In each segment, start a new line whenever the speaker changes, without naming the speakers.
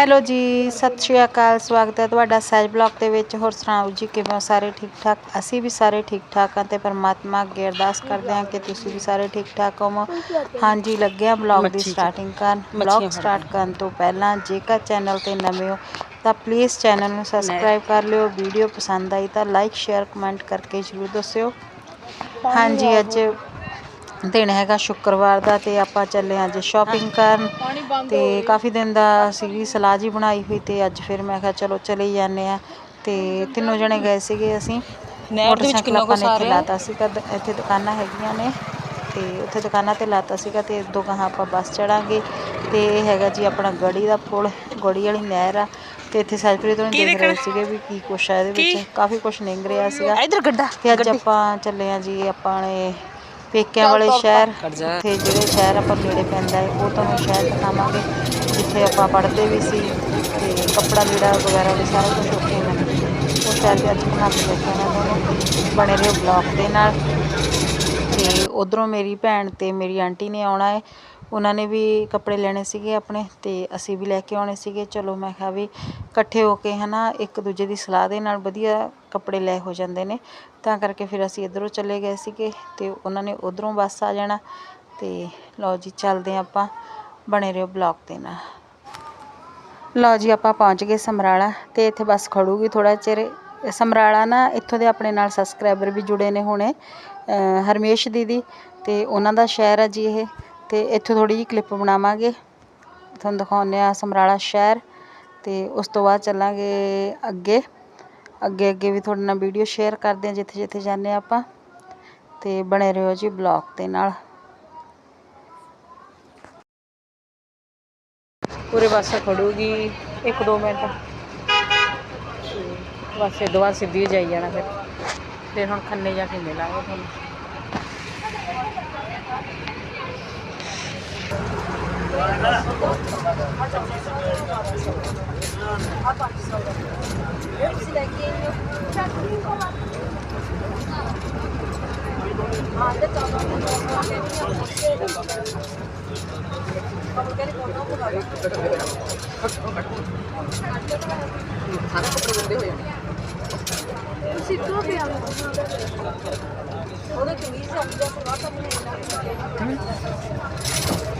Hello ਜੀ ਸਤਿ ਸ਼੍ਰੀ ਅਕਾਲ ਸਵਾਗਤ ਹੈ ਤੁਹਾਡਾ ਸਹਿਜ ਬਲੌਗ ਦੇ ਵਿੱਚ। ਹੋਰ ਸੁਣਾਓ ਜੀ ਕਿਵੇਂ ਹੋ? ਸਾਰੇ ਠੀਕ ਠਾਕ ਅਸੀਂ ਵੀ ਸਾਰੇ ਠੀਕ ਠਾਕ ਹਾਂ ਤੇ ਪਰਮਾਤਮਾ ਅੱਗੇ ਅਰਦਾਸ ਕਰਦੇ ਹਾਂ ਕਿ ਤੁਸੀਂ ਵੀ ਸਾਰੇ ਠੀਕ ਠਾਕ ਹੋਵੋ। ਹਾਂਜੀ ਲੱਗਿਆ ਬਲੌਗ ਦੀ ਸਟਾਰਟਿੰਗ ਕਰਨ। ਬਲੌਗ ਸਟਾਰਟ ਕਰਨ ਤੋਂ ਪਹਿਲਾਂ ਜੇਕਰ ਚੈਨਲ ਤੇ ਨਵੇਂ ਹੋ ਤਾਂ ਪਲੀਜ਼ ਚੈਨਲ ਨੂੰ ਸਬਸਕ੍ਰਾਈਬ ਕਰ ਲਿਓ। ਵੀਡੀਓ ਪਸੰਦ ਆਈ ਤਾਂ ਲਾਈਕ ਸ਼ੇਅਰ ਕਮੈਂਟ ਕਰਕੇ ਜ਼ਰੂਰ ਦੱਸਿਓ। ਹਾਂਜੀ ਅੱਜ ਦਿਨ ਹੈਗਾ ਸ਼ੁੱਕਰਵਾਰ ਦਾ ਤੇ ਆਪਾਂ ਚੱਲੇ ਅੱਜ ਸ਼ਾਪਿੰਗ ਕਰਨ ਤੇ ਕਾਫੀ ਦਿਨ ਦਾ ਸੀਗੀ ਸਲਾਹ ਜੀ ਬਣਾਈ ਹੋਈ ਤੇ ਅੱਜ ਫਿਰ ਮੈਂ ਕਿਹਾ ਚਲੋ ਚਲੇ ਜਾਂਦੇ ਆ ਤੇ ਤਿੰਨੋਂ ਜਣੇ ਗਏ ਸੀਗੇ ਅਸੀਂ
ਨਹਿਰ ਦੇ ਵਿੱਚ ਕਿੰਨਾ ਕੁ
ਆਪਾਂ ਨੇ
ਸਾਰਿਆ?
ਲਾਤਾ ਸੀਗਾ ਦ- ਇੱਥੇ ਦੁਕਾਨਾਂ ਹੈਗੀਆਂ ਨੇ ਤੇ ਉੱਥੇ ਦੁਕਾਨਾਂ ਤੇ ਲਾਤਾ ਸੀਗਾ ਤੇ ਦੋ ਗਾਹਾਂ ਆਪਾਂ ਬੱਸ ਚੜਾਂਗੇ ਤੇ ਇਹ ਹੈਗਾ ਜੀ ਆਪਣਾ ਗੜੀ ਦਾ ਪੁਲ ਗੜੀ ਵਾਲੀ ਨਹਿਰ ਆ ਤੇ ਇੱਥੇ ਸੈਲਫਰੀ ਤੋਂ ਦੇਖ ਰਹੇ? ਸੀਗੇ ਵੀ ਕੀ ਕੁਛ ਆ ਇਹਦੇ? ਵਿੱਚ ਕਾਫੀ ਕੁਛ ਨਿੰਗ ਰਿਹਾ ਸੀਗਾ
ਇਧਰ ਗੱਡਾ
ਤੇ ਅੱਜ ਆਪਾਂ ਚੱਲੇ ਆ ਜੀ ਆਪਣੇ ਪੇਕਿਆਂ ਵਾਲੇ ਸ਼ਹਿਰ। ਉੱਥੇ ਜਿਹੜੇ ਸ਼ਹਿਰ ਆਪਾਂ ਨੇੜੇ ਪੈਂਦਾ ਹੈ ਉਹ ਤੁਹਾਨੂੰ ਸ਼ਹਿਰ ਦਿਖਾਵਾਂਗੇ ਜਿੱਥੇ ਆਪਾਂ ਪੜ੍ਹਦੇ ਵੀ ਸੀ ਤੇ ਕੱਪੜਾ ਲੀੜਾ ਵਗੈਰਾ ਵੀ ਸਾਰਾ ਕੁਝ ਉੱਥੇ ਹੈ ਉਹ ਸ਼ਹਿਰ ਦੇ ਅੱਜ ਬਣਾ ਕੇ ਕੇ ਆਉਣਾ ਤੁਹਾਨੂੰ ਬਣੇ ਰਹੋ ਬਲੌਗ ਦੇ ਨਾਲ। ਤੇ ਉਧਰੋਂ ਮੇਰੀ ਭੈਣ ਤੇ ਮੇਰੀ ਆਂਟੀ ਨੇ ਆਉਣਾ ਹੈ। ਉਹਨਾਂ ਨੇ ਵੀ ਕੱਪੜੇ ਲੈਣੇ ਸੀਗੇ ਆਪਣੇ ਅਤੇ ਅਸੀਂ ਵੀ ਲੈ ਕੇ ਆਉਣੇ ਸੀਗੇ। ਚਲੋ ਮੈਂ ਕਿਹਾ ਵੀ ਇਕੱਠੇ ਹੋ ਕੇ ਹੈ ਨਾ ਇੱਕ ਦੂਜੇ ਦੀ ਸਲਾਹ ਦੇ ਨਾਲ ਵਧੀਆ ਕੱਪੜੇ ਲੈ ਹੋ ਜਾਂਦੇ ਨੇ। ਤਾਂ ਕਰਕੇ ਫਿਰ ਅਸੀਂ ਇੱਧਰੋਂ ਚਲੇ ਗਏ ਸੀਗੇ ਅਤੇ ਉਹਨਾਂ ਨੇ ਉੱਧਰੋਂ ਬੱਸ ਆ ਜਾਣਾ ਅਤੇ ਲਓ ਜੀ ਚੱਲਦੇ ਹਾਂ ਆਪਾਂ ਬਣੇ ਰਹੋ ਬਲੌਗ ਦੇ ਨਾਲ। ਲਓ ਜੀ ਆਪਾਂ ਪਹੁੰਚ ਗਏ ਸਮਰਾਲਾ ਤੇ ਇੱਥੇ ਬੱਸ ਖੜੂਗੀ ਥੋੜਾ ਚਿਰ। ਸਮਰਾਲਾ ਨਾ ਇੱਥੋਂ ਦੇ ਆਪਣੇ ਨਾਲ ਸਬਸਕ੍ਰਾਈਬਰ ਵੀ ਜੁੜੇ ਨੇ ਹੁਣੇ ਹਰਮੇਸ਼ ਦੀਦੀ ਤੇ ਉਹਨਾਂ ਦਾ ਸ਼ਹਿਰ ਹੈ ਜੀ ਇਹ। ਤੇ ਇੱਥੋਂ ਥੋੜੀ ਜਿਹੀ ਕਲਿੱਪ ਬਣਾਵਾਂਗੇ। ਤੁਹਾਨੂੰ ਦਿਖਾਉਂਦੇ ਆ ਸਮਰਾਲਾ ਸ਼ਹਿਰ ਤੇ ਉਸ ਤੋਂ ਬਾਅਦ ਚੱਲਾਂਗੇ ਅੱਗੇ। ਅੱਗੇ ਅੱਗੇ ਵੀ ਤੁਹਾਡੇ ਨਾਲ ਵੀਡੀਓ ਸ਼ੇਅਰ ਕਰਦੇ ਆ ਜਿੱਥੇ ਜਿੱਥੇ ਜਾਂਦੇ ਆ ਆਪਾਂ ਤੇ ਬਣੇ ਰਹੋ ਜੀ ਬਲੌਗ ਦੇ ਨਾਲ। ਪੂਰੇ ਪਾਸੇ ਖੜੂਗੀ। 1-2 ਮਿੰਟ। ਬਸ ਇਹ ਤੋਂ ਬਾਅਦ ਸਿੱਧੀ ਜਾਈ ਜਾਣਾ ਫਿਰ। ਫਿਰ ਹੁਣ ਖੰਨੇ ਜਾ ਕੇ ਮਿਲਾਂਗੇ ਤੁਹਾਨੂੰ।
ਹਾਂਜੀ ਭਾਈ ਲਓ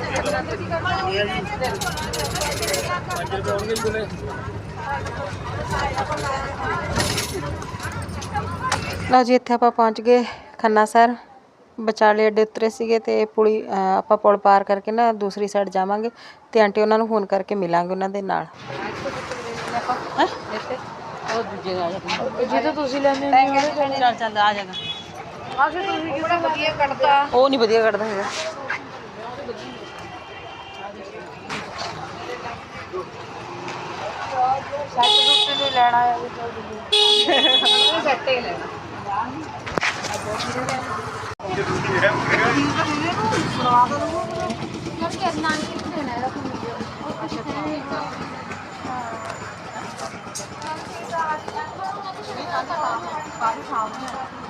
ਜੀ
ਇੱਥੇ ਆਪਾਂ ਪਹੁੰਚ ਗਏ ਖੰਨਾ ਸਰ ਵਿਚਾਲੇ ਅੱਡੇ ਉਤਰੇ ਸੀਗੇ ਤੇ ਪੁਲੀ ਆਪਾਂ ਪੁਲ ਪਾਰ ਕਰਕੇ ਨਾ ਦੂਸਰੀ ਸਾਈਡ ਜਾਵਾਂਗੇ ਤੇ ਆਂਟੀ ਉਹਨਾਂ ਨੂੰ ਫੋਨ ਕਰਕੇ ਮਿਲਾਂਗੇ ਉਹਨਾਂ ਦੇ ਨਾਲ।
ਉਹ ਦੂਜੇ ਆ ਜਾ
ਜਿੱਦੋਂ ਤੁਸੀਂ ਲੈਣੇ
ਚੱਲ ਚੱਲ ਆ ਜਾਗਾ
ਆ ਫਿਰ ਤੁਸੀਂ ਕਿਹੜਾ ਵਧੀਆ ਕੱਢਦਾ
ਉਹ ਨਹੀਂ ਵਧੀਆ ਕੱਢਦਾ ਹੈਗਾ।
ਸੈੱਟ ਦੁੱਤੇ ਨੂੰ ਲੈਣਾ ਹੈ ਉਹ ਜਲਦੀ ਸੈੱਟ ਹੀ ਲੈਣਾ। ਬਿਲਕੁਲ ਹੋਰ ਲੈ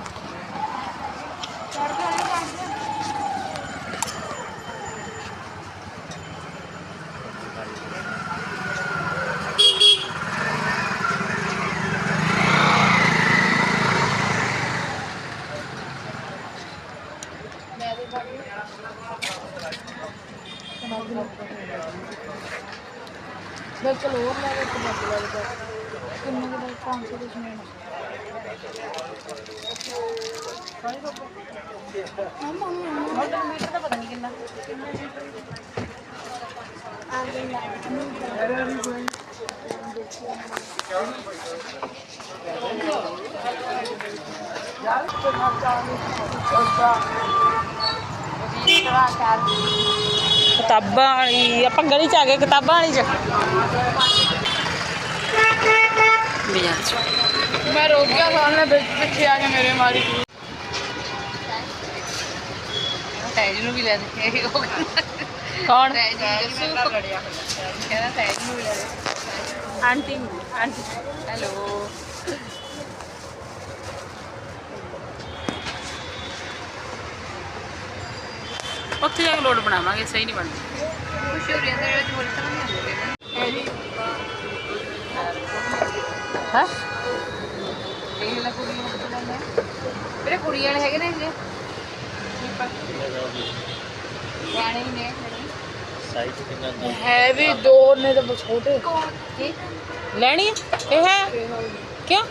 ketabang iya apa enggak nih cak ketabang iya. nih
cak baru kita soalnya berarti kecil aja mari
ਟੈਜ ਨੂੰ ਵੀ ਲੈ ਦੇ। ਇਹ ਉਹ
ਕੌਣ?
ਟੈਜ ਜੱਸੂ ਲੜਿਆ ਕਹਿੰਦਾ ਟੈਜ ਨੂੰ ਵੀ ਲੈ ਦੇ। Aunty aunty. ਹੈਲੋ। ਉੱਥੇ ਜਾ ਕੇ ਲੋਡ ਬਣਾਵਾਂਗੇ ਸਹੀ ਨਹੀਂ ਬਣਦੀ।
ਖੁਸ਼ ਹੋ ਰਹੀ ਹੈ ਤੇਰੇ ਵਿੱਚ ਨਹੀਂ ਆਉਂਦੇ
ਹੈ
ਇਹ ਲੈ ਕੁੜੀ ਨੂੰ ਮੇਰੇ ਕੁੜੀ ਵਾਲੇ ਹੈਗੇ ਨੇ ਜੀ ਗਾਣੇ ਹੀ ਨੇ
ਸਾਈਜ਼ ਕਿੰਨਾ ਹੁੰਦਾ?
ਹੈ ਵੀ ਦੋ ਨੇ ਤਾਂ ਛੋਟੇ। ਕੀ
ਲੈਣੀ? ਹੈ? ਇਹ ਹੈ ਕਿਉਂ?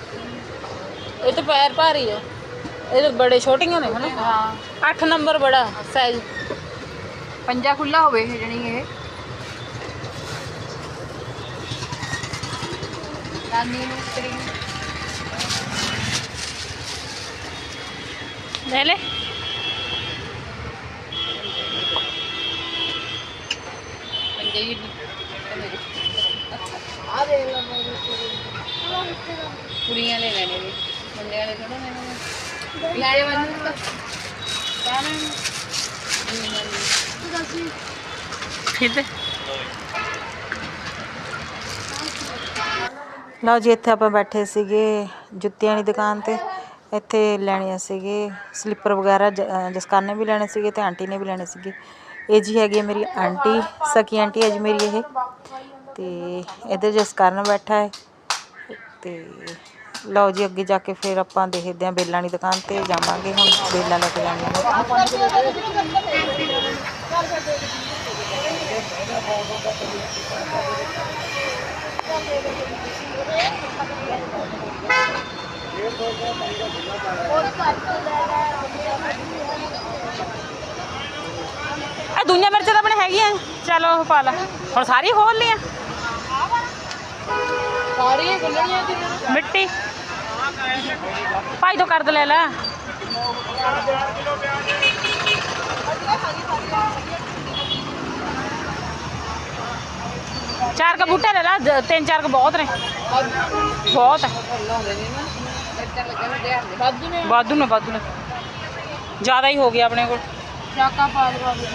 ਇਹ ਤਾਂ ਪੈਰ ਭਾਰੀ ਹੈ ਇਹ ਤਾਂ ਬੜੇ ਛੋਟੀਆਂ ਨੇ ਹਨਾ?
ਹਾਂ।
8 ਨੰਬਰ ਬੜਾ ਸਾਈਜ਼
ਪੰਜਾ ਖੁੱਲਾ ਹੋਵੇ ਇਹ ਜਣੀ ਇਹ। ਨਾਨੀ ਨੂੰ ਤੇਰੀ ਨੂੰ
ਲੈ ਲੈ। ਪੰਜੇ ਹੀ
ਆ ਦੇ ਲਾ ਮੇਰੇ
ਕੁੜੀਆਂ ਲੈ ਲੈਣੇ ਨੇ ਮੁੰਡੇ ਵਾਲੇ ਥੋੜਾ ਲੈਣੇ ਨੇ
ਲੈਣੇ ਮੈਨੂੰ ਤਾਂ
ਠੀਕ ਹੈ
ਲਓ ਜੀ, ਇੱਥੇ ਆਪਾਂ ਬੈਠੇ ਸੀਗੇ ਜੁੱਤੀਆਂ ਦੀ ਦੁਕਾਨ ਤੇ। ਇੱਥੇ ਲੈਣੀਆਂ ਸੀਗੇ, ਸਲੀਪਰ ਵਗੈਰਾ, ਜ- ਅਹ ਜਸਕਾਨ ਨੇ ਵੀ ਲੈਣੇ ਸੀਗੇ ਤੇ ਆਂਟੀ ਨੇ ਵੀ ਲੈਣੇ ਸੀਗੇ। ਇਹ ਜੀ ਹੈਗੀ ਹੈ ਮੇਰੀ ਆਂਟੀ, ਸਕੀ ਆਂਟੀ ਹੈ ਜੀ ਮੇਰੀ ਇਹ। ਤੇ ਇੱਧਰ ਜਸਕਰਨ ਬੈਠਾ ਹੈ। ਤੇ ਲਓ ਜੀ, ਅੱਗੇ ਜਾ ਕੇ ਫਿਰ ਆਪਾਂ ਦੇਖਦੇ ਹਾਂ ਬੇਲਾਂ ਦੀ ਦੁਕਾਨ ਤੇ ਜਾਵਾਂਗੇ ਹੁਣ, ਬੇਲਾਂ ਲੈ ਕੇ ਜਾਣੀਆਂ ਨੇ।
ਇਹ ਦੁਨੀਆ ਮਿਰਚ ਤਾਂ ਆਪਣੇ ਹੈਗੀਆਂ। ਚਲੋ ਉਹ ਪਾ ਲਾ। ਹੁਣ ਸਾਰੀ ਖੋਲ
ਸਾਰੀਆਂ ਦੀ
ਮਿੱਟੀ। ਭਾਈ ਤੋਂ ਕਰਦ ਲੈ ਲੈ। ਚਾਰ ਕ ਬੂਟੇ ਲੈ ਲੈ। ਤਿੰਨ ਚਾਰ ਕ ਬਹੁਤ ਨੇ। ਬਹੁਤ ਹੈ।
ਵਾਧੂ ਨੇ
ਵਾਧੂ ਨੇ। ਜ਼ਿਆਦਾ ਹੀ ਹੋ ਗਿਆ ਆਪਣੇ ਕੋਲ।
ਚਾਕਾ ਪਾ ਲਵਾ ਦੇ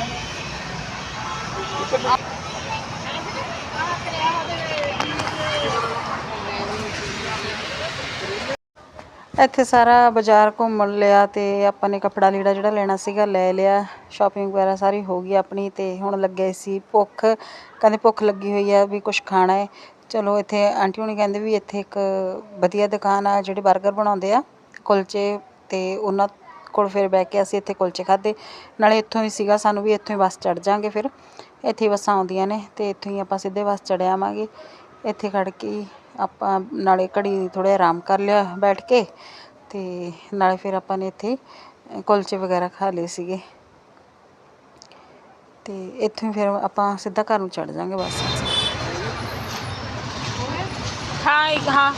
ਇੱਥੇ ਸਾਰਾ ਬਾਜ਼ਾਰ ਘੁੰਮਣ ਲਿਆ ਤੇ ਆਪਾਂ ਨੇ ਕਪੜਾ ਲੀੜਾ ਜਿਹੜਾ ਲੈਣਾ ਸੀਗਾ ਲੈ ਲਿਆ। ਸ਼ਾਪਿੰਗ ਵਗੈਰਾ ਸਾਰੀ ਹੋ ਗਈ ਆਪਣੀ ਤੇ ਹੁਣ ਲੱਗੇ ਸੀ ਭੁੱਖ। ਕਹਿੰਦੇ ਭੁੱਖ ਲੱਗੀ ਹੋਈ ਆ ਵੀ ਕੁਝ ਖਾਣਾ ਹੈ। ਚਲੋ ਇੱਥੇ ਆਂਟੀ ਹੁਣੀ ਕਹਿੰਦੇ ਵੀ ਇੱਥੇ ਇੱਕ ਵਧੀਆ ਦੁਕਾਨ ਆ ਜਿਹੜੇ 버ਗਰ ਬਣਾਉਂਦੇ ਆ, ਕੁਲਚੇ ਤੇ ਉਹਨਾਂ ਕੋਲ ਫਿਰ ਬਹਿ ਕੇ ਅਸੀਂ ਇੱਥੇ ਕੁਲਚੇ ਖਾਦੇ ਨਾਲੇ ਇੱਥੋਂ ਹੀ ਸੀਗਾ ਸਾਨੂੰ ਵੀ ਇੱਥੋਂ ਹੀ ਬੱਸ ਚੜ ਜਾਾਂਗੇ ਫਿਰ। ਇੱਥੇ ਬੱਸਾਂ ਆਉਂਦੀਆਂ ਨੇ ਅਤੇ ਇੱਥੋਂ ਹੀ ਆਪਾਂ ਸਿੱਧੇ ਬੱਸ ਚੜ੍ਹ ਆਵਾਂਗੇ। ਇੱਥੇ ਖੜ੍ਹ ਕੇ ਆਪਾਂ ਨਾਲੇ ਘੜੀ ਥੋੜ੍ਹਾ ਆਰਾਮ ਕਰ ਲਿਆ ਬੈਠ ਕੇ ਅਤੇ ਨਾਲੇ ਫਿਰ ਆਪਾਂ ਨੇ ਇੱਥੇ ਕੁਲਚੇ ਵਗੈਰਾ ਖਾ ਲਏ ਸੀਗੇ। ਅਤੇ ਇੱਥੋਂ ਹੀ ਫਿਰ ਆਪਾਂ ਸਿੱਧਾ ਘਰ ਨੂੰ ਚੜ੍ਹ ਜਾਾਂਗੇ ਬਸ
ਹਾਂ ਹਾਂ।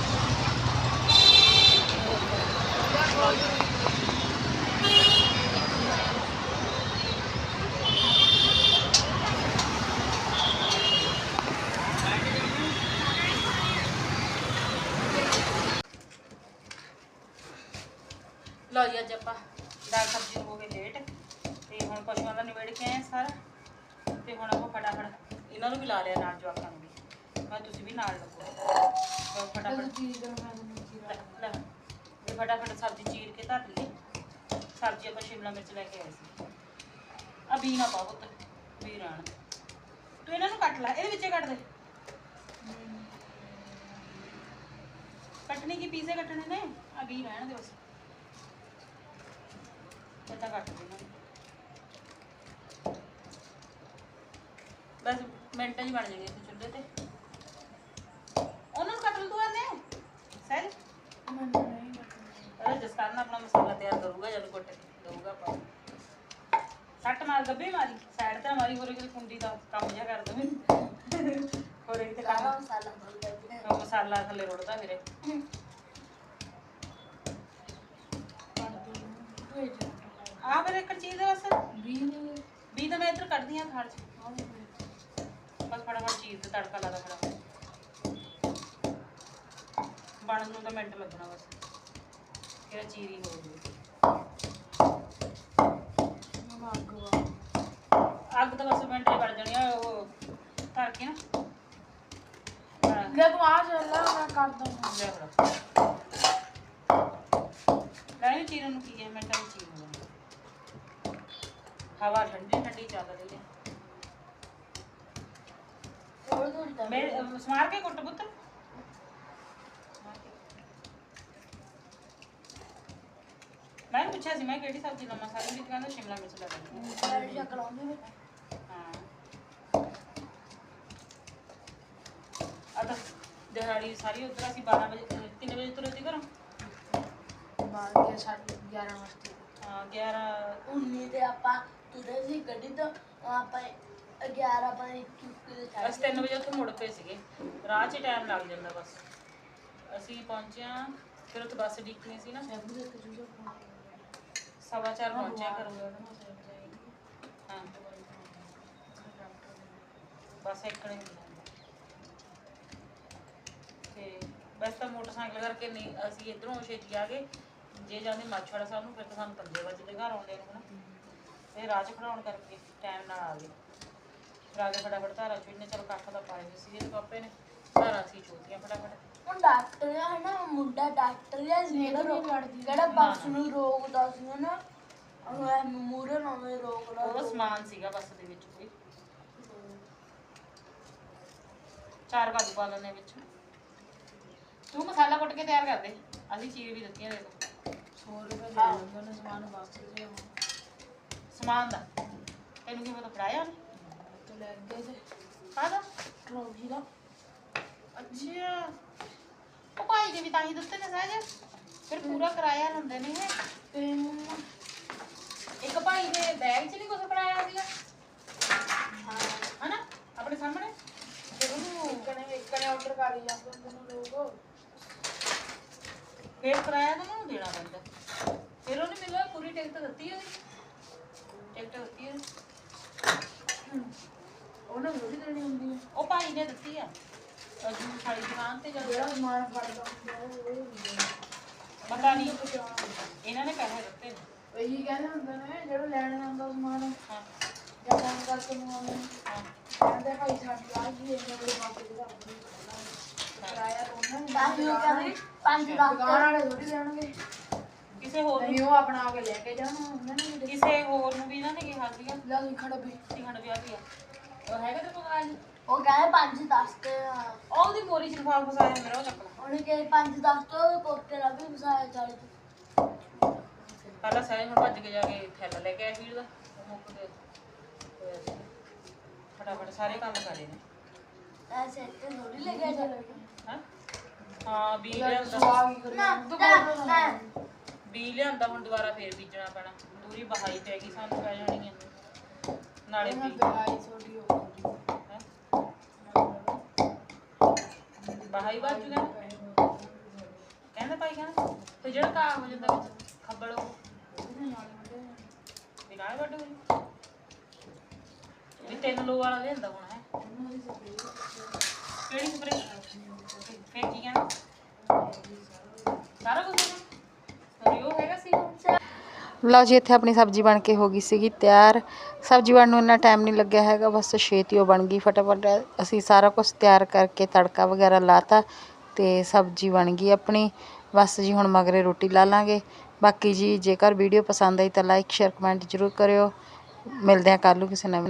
ਲਓ ਜੀ ਅੱਜ ਆਪਾਂ ਦਾਲ ਸਬਜ਼ੀ ਹੋ ਗਏ ਲੇਟ ਤੇ ਹੁਣ ਪਸ਼ੂਆਂ ਦਾ ਨਿਬੇੜ ਕੇ ਆਏ ਸਾਰਾ ਤੇ ਹੁਣ ਆਪਾਂ ਫਟਾਫਟ ਇਹਨਾਂ ਨੂੰ ਵੀ ਲਾ ਲਿਆ ਨਾਲ ਜਵਾਕਾਂ ਨੂੰ ਵੀ। ਮੈਂ ਤੁਸੀਂ ਵੀ ਨਾਲ ਲੱਗੋ ਫਟਾਫਟ। ਲੈ ਇਹ ਫਟਾਫਟ ਸਬਜ਼ੀ ਚੀਰ ਕੇ ਧਰ ਲਈਏ ਸਬਜ਼ੀ ਆਪਾਂ ਸ਼ਿਮਲਾ ਮਿਰਚ ਲੈ ਕੇ ਆਏ ਸੀ। ਆ ਬੀ ਨਾ ਪਾਓ ਬੀ ਰਹਿਣ ਤੂੰ ਇਹਨਾਂ ਨੂੰ ਕੱਟ ਲੈ ਇਹਦੇ ਵਿੱਚੇ ਕੱਟ ਦੇ। ਕੱਟਣੀ ਕੀ ਪੀਸੇ ਕੱਟਣੇ ਨੇ? ਆ ਬੀ ਰਹਿਣ ਦੇ ਬਸ। ਏਦਾਂ ਕੱਟ ਦੇ ਇਹਨਾਂ ਨੂੰ। ਬਸ ਮਿੰਟਾਂ 'ਚ ਬਣ ਜਾਣਗੇ ਇੱਥੇ ਚੁੱਲ੍ਹੇ ਤੇ। ਉਹਨਾਂ ਨੂੰ ਕੱਟ ਲ ਆਨੇ ਸਹਿਜ ਕਰਨ ਆਪਣਾ ਮਸਾਲਾ ਤਿਆਰ ਕਰੂਗਾ ਜਦ ਕੁੱਟ ਦਊਗਾ ਆਪਾਂ। ਸੱਟ ਮਾਰ ਗੱਬੇ ਮਾਰੀ ਸਾਈਡ ਤੇ ਮਾਰੀ ਹੋਰੇ ਕਿਤੇ ਕੁੰਡੀ ਦਾ ਕੰਮ ਜਿਹਾ ਕਰ ਦਵੇਂ। ਹੋਰੇ ਕਿਤੇ ਕੰਮ
ਮਸਾਲਾ
ਮਸਾਲਾ ਥੱਲੇ ਰੁੜਦਾ ਫਿਰੇ ਆ ਮੇਰੇ ਇੱਕ ਚੀਜ਼ ਹੈ ਬਸ ਵੀ ਤਾਂ ਮੈਂ ਇੱਧਰ ਕੱਢਦੀ ਆ ਥਾਲ ਚ। ਬਸ ਫਟਾਫਟ ਚੀਜ਼ ਤੇ ਤੜਕਾ ਲਾ ਦਾ ਫਟਾਫਟ। ਬਣਨ ਨੂੰ ਤਾਂ ਮਿੰਟ ਲੱਗਣਾ ਬਸ। ਕਿਹੜਾ ਚੀਰੀ ਹੋ ਗਈ ਅੱਗ ਤਾਂ ਬਸ ਮਿੰਟ ਹੀ ਬਣ ਜਾਣੀ ਆ ਉਹ ਧਰ ਕੇ ਨਾ।
ਲੈ ਤੂੰ ਆ ਚੱਲ ਮੈਂ ਕਰ ਦੂੰਗਾ
ਲੈ ਫੜਾ। ਲੈਣੀ ਚੀਰਨ ਨੂੰ ਕੀ ਹੈ ਮਿੰਟਾਂ ਵਿੱਚ ਚੀਰ ਹੋ ਹਵਾ ਠੰਡੀ ਠੰਡੀ ਚੱਲ ਰਹੀ ਹੈ।
ਥੋੜੀ ਥੋੜੀ ਤਾਂ
ਮੈਂ ਅਹ, ਸਮਾਰ ਕੇ ਕੁੱਟ ਪੁੱਤ। ਮੈਂ ਇਹਨੂੰ ਪੁੱਛਿਆ ਸੀ ਮੈਂ ਕਿਹੜੀ ਸਬਜ਼ੀ ਲਵਾਂ? ਸਾਰੀ ਵੀ ਕਹਿੰਦਾ ਸ਼ਿਮਲਾ ਮਿਰਚ ਲੈ ਲੈਣੀ
ਸਾਰੇ
ਹਾਂ। ਦਿਹਾੜੀ ਸਾਰੀ ਉਧਰ ਅਸੀਂ 12 ਵਜੇ 3 ਵਜੇ ਤੁਰੇ ਸੀ ਘਰੋਂ।
ਬਾਅਦ ਕੇ ਸਾਢੇ 11 ਵਜੇ
ਹਾਂ 11
ਉਨੀ ਤੇ ਆਪਾਂ ਤੁਰੇ ਸੀ ਗੱਡੀ ਤੋਂ ਆਪਾਂ 11 ਆਪਾਂ ਚੁੱਕੇ ਦੇ
ਅਸੀਂ 3 ਵਜੇ ਉੱਥੇ ਮੁੜ ਪਏ ਸੀਗੇ। ਰਾਹ 'ਚ ਟਾਈਮ ਲੱਗ ਜਾਂਦਾ ਬਸ। ਅਸੀਂ ਪਹੁੰਚਿਆ ਫਿਰ ਉੱਥੇ ਬੱਸ ਡਿੱਕਣੀ ਸੀ ਨਾ। ਸਵਾ ਚਾਰ ਪਹੁੰਚਿਆ ਕਰੂਗਾ ਹਾਂ। ਬਸ ਇੱਕਣੇ। ਤੇ ਮੋਟਰਸਾਈਕਲ ਕਰਕੇ ਨਹੀਂ ਅਸੀਂ ਇਧਰੋਂ ਛੇਤੀ ਆ ਗਏ। ਜੇ ਜਾਂਦੇ ਮਾਛਵਾੜਾ ਸਾਹਿਬ ਨੂੰ ਫਿਰ ਤਾਂ ਸਾਨੂੰ 5 ਵਜੇ ਦੇ ਘਰ ਆਉਂਦੇ ਨੂੰ ਨਾ ਇਹ 'ਚ ਖੜਾਉਣ ਕਰਕੇ ਟਾਈਮ ਨਾਲ ਆ ਗਏ। ਫਿਰ ਆ ਕੇ ਫਟਾਫਟ ਧਾਰਾ ਚੁੱਨੇ ਚਲ ਕੱਖ ਦਾ ਪਾਏ ਹੋਏ ਸੀ ਇਹਦੇ ਪਾਪੇ ਨੇ। ਧਾਰਾ ਸੀ ਚੋਤੀਆਂ ਫਟਾਫਟ।
ਹੁਣ ਡਾਕਟਰ ਹੈ ਨਾ ਮੁੰਡਾ ਡਾਕਟਰ ਜਾਂ ਜਿਹੜਾ ਜਿਹੜਾ ਬੱਸ ਨੂੰ ਰੋਕਦਾ ਸੀ ਨਾ ਉਹ ਮੂਰੇ ਨਵੇਂ ਰੋਕ ਲਾ
ਉਹ ਸਮਾਨ ਸੀਗਾ ਬੱਸ ਦੇ ਵਿੱਚ ਕੋਈ। ਚਾਰ ਕਾਜੂ ਪਾ ਲੈਣੇ ਵਿੱਚ। ਤੂੰ ਮਸਾਲਾ ਕੁੱਟ ਕੇ ਤਿਆਰ ਕਰ ਦੇ। ਅਸੀਂ ਚੀਰ ਵੀ ਦਿੱਤੀਆਂ ਦੇ ਦੋ
100 ਰੁਪਏ ਦੇ ਦਿੰਦੇ ਨੇ ਸਮਾਨ ਬੱਸ ਤੇ
ਸਮਾਨ ਦਾ ਤੈਨੂੰ ਕੀ ਪਤਾ ਫੜਾਇਆ ਉਹਨੇ
ਤੇ ਲੈ ਗਏ ਤੇ
ਕਾਹਦਾ
ਟਰੋਫੀ ਦਾ
ਅੱਛਾ ਉਹ ਭਾਈ ਦੇ ਵੀ ਤਾਂ ਹੀ ਦਿੱਤੇ ਨੇ ਸਹਿਜ ਫਿਰ ਪੂਰਾ ਕਿਰਾਇਆ ਲੈਂਦੇ ਨੇ ਇਹ
ਤੇ
ਇੱਕ ਭਾਈ ਨੇ ਬੈਗ 'ਚ ਨਹੀਂ ਕੁਝ ਫੜਾਇਆ ਸੀਗਾ ਹਨਾ ਆਪਣੇ ਸਾਹਮਣੇ ਉਹਨੂੰ
ਕਨੇ ਕਨੇ ਆਰਡਰ ਕਰੀ ਜਾਂਦੇ ਹੁੰਦੇ ਨੇ ਲੋਕ
ਫੇਰ ਕਿਰਾਇਆ ਤਾਂ ਉਹਨੂੰ ਦੇਣਾ ਪੈਂਦਾ ਫਿਰ ਉਹਨੇ ਮੈਨੂੰ ਪੂਰੀ ਟਿਕਟ ਦਿੱਤੀ ਉਹਦੀ ਟਿਕਟ ਦਿੱਤੀ ਉਹਨੇ
ਉਹਨਾਂ ਨੂੰ ਥੋੜੀ ਦੇਣੀ ਹੁੰਦੀ ਹੈ।
ਉਹ ਭਾਈ ਨੇ ਦਿੱਤੀ ਆ। ਅਜੂ ਸਾਡੀ ਦੁਕਾਨ ਤੇ ਜਦੋਂ
ਜਿਹੜਾ ਸਮਾਨ ਫੜਦਾ ਹੁੰਦਾ ਹੈ, ਉਹ ਹੀ ਹੁੰਦੇ।
ਪਤਾ ਨਹੀਂ ਇਹਨਾਂ ਨੇ ਪੈਸੇ ਦਿੱਤੇ ਨੇ।
ਇਹੀ ਕਹਿੰਦੇ ਹੁੰਦੇ ਨੇ ਜਿਹੜਾ ਲੈਣ ਜਾਂਦਾ ਸਮਾਨ
ਹਾਂ।
ਜਾਂ ਫੋਨ ਕਰਕੇ ਮੰਗਵਾਉਂਦੇ ਨੇ।
ਹਾਂ।
ਕਹਿੰਦੇ ਭਾਈ ਸਾਡੀ ਆ ਜੀ ਇਹਨੇ ਬੜੇ ਬਾਪ ਦੇ ਦਾ ਕਿਰਾਇਆ ਉਹਨਾਂ ਨੇ ਉਹ ਕਹਿੰਦੇ ਪੰਜ ਲੱਖ। ਦੁਕਾਨ ਵਾਲੇ ਥੋੜੀ ਦੇਣਗੇ।
ਕਿਸੇ ਹੋਰ ਨੂੰ
ਨਹੀਂ ਉਹ ਆਪਣਾ ਆ ਕੇ ਲੈ ਕੇ ਜਾਣਾ ਉਹਨਾਂ ਨੇ
ਕਿਸੇ ਹੋਰ ਨੂੰ ਵੀ ਇਹਨਾਂ ਨੇ ਕਿਹਾ ਸੀਗਾ।
ਲੈ ਲਈ ਖੜਾ ਵੀ
ਸਿਖਣ ਵਿਆਹ ਵੀ ਆ ਉਹ ਹੈਗਾ ਤੇ ਮੋਬਾਈਲ
ਉਹ ਕਹਿੰਦੇ ਪੰਜ ਦੱਸ ਤੇ
ਉਹ ਉਹਦੀ ਮੋਰੀ ਚ ਲਿਫਾਫਾ ਫਸਾਇਆ ਮੇਰਾ ਉਹ ਚੱਕ ਲਾ।
ਉਹਨੇ ਕਿਹਾ ਪੰਜ ਦੱਸ ਤੋਂ ਕੋਤੇ ਦਾ ਵੀ ਵਸਾਇਆ ਚਾਲੀ।
ਪਹਿਲਾਂ ਸਹਿਜ ਹੁਣ ਭੱਜ ਕੇ ਜਾ ਕੇ ਥੈਲਾ ਲੈ ਕੇ ਆਇਆ ਵੀਰ ਦਾ ਉਹ ਮੁੱਕ ਸੀ। ਫਟਾਫਟ ਸਾਰੇ ਕੰਮ ਕਰੇ ਨੇ।
ਐਸੇ ਤੇ ਥੋੜੀ ਲੈ ਗਿਆ ਚੱਲ।
ਹਾਂ? ਹਾਂ
ਸਵਾਗ ਹੀ ਕਰੀ ਨਾ
ਬੀ ਲਿਆਂਦਾ ਹੁਣ ਦੁਬਾਰਾ ਫੇਰ ਬੀਜਣਾ ਪੈਣਾ। ਦੂਰੀ ਬਹਾਈ ਪੈ ਗਈ ਸਾਨੂੰ ਪੈ ਜਾਣੀ ਹੈ। ਨਾਲੇ
ਛੋਟੀ ਹੋ ਗਈ
ਹੈਂ? ਬਹਾਈ ਕਹਿੰਦਾ ਕਹਿੰਦਾ ਭਾਈ ਕਹਿੰਦਾ ਤੇ ਜਿਹੜਾ ਘਾਹ ਹੋ ਜਾਂਦਾ ਵਿੱਚ ਖੱਬਲ ਉਹ। ਵੀ ਨਾਲ ਵੱਢ ਹੋਈ ਵੀ ਤਿੰਨ ਲੋ ਵਾਲਾ ਲਿਆਂਦਾ ਹੁਣ ਹੈ। ਕਿਹੜੀ ਸਪਰੇ ਫੇਰ ਕੀ ਕਹਿੰਦਾ ਸਾਰਾ ਕੁਝ ਰਿਓ ਹੈਗਾ ਸੀ
ਲਓ ਜੀ, ਇੱਥੇ ਆਪਣੀ ਸਬਜ਼ੀ ਬਣ ਕੇ ਹੋ ਗਈ ਸੀਗੀ ਤਿਆਰ। ਸਬਜ਼ੀ ਬਣਨ ਨੂੰ ਇੰਨਾ ਟਾਈਮ ਨਹੀਂ ਲੱਗਿਆ ਹੈਗਾ, ਬਸ ਛੇਤੀ ਉਹ ਬਣ ਗਈ। ਫਟਾਫਟ ਅਸੀਂ ਸਾਰਾ ਕੁਝ ਤਿਆਰ ਕਰਕੇ ਤੜਕਾ ਵਗੈਰਾ ਲਾਤਾ ਤੇ ਸਬਜ਼ੀ ਬਣ ਗਈ ਆਪਣੀ। ਬਸ ਜੀ, ਹੁਣ ਮਗਰੇ ਰੋਟੀ ਲਾ ਲਾਂਗੇ। ਬਾਕੀ ਜੀ, ਜੇਕਰ ਵੀਡੀਓ ਪਸੰਦ ਆਈ ਤਾਂ ਲਾਈਕ ਸ਼ੇਅਰ ਕਮੈਂਟ ਜ਼ਰੂਰ ਕਰਿਓ। ਮਿਲਦੇ ਹਾਂ ਕੱਲ੍ਹ ਨੂੰ ਕਿਸੇ ਨਵੇਂ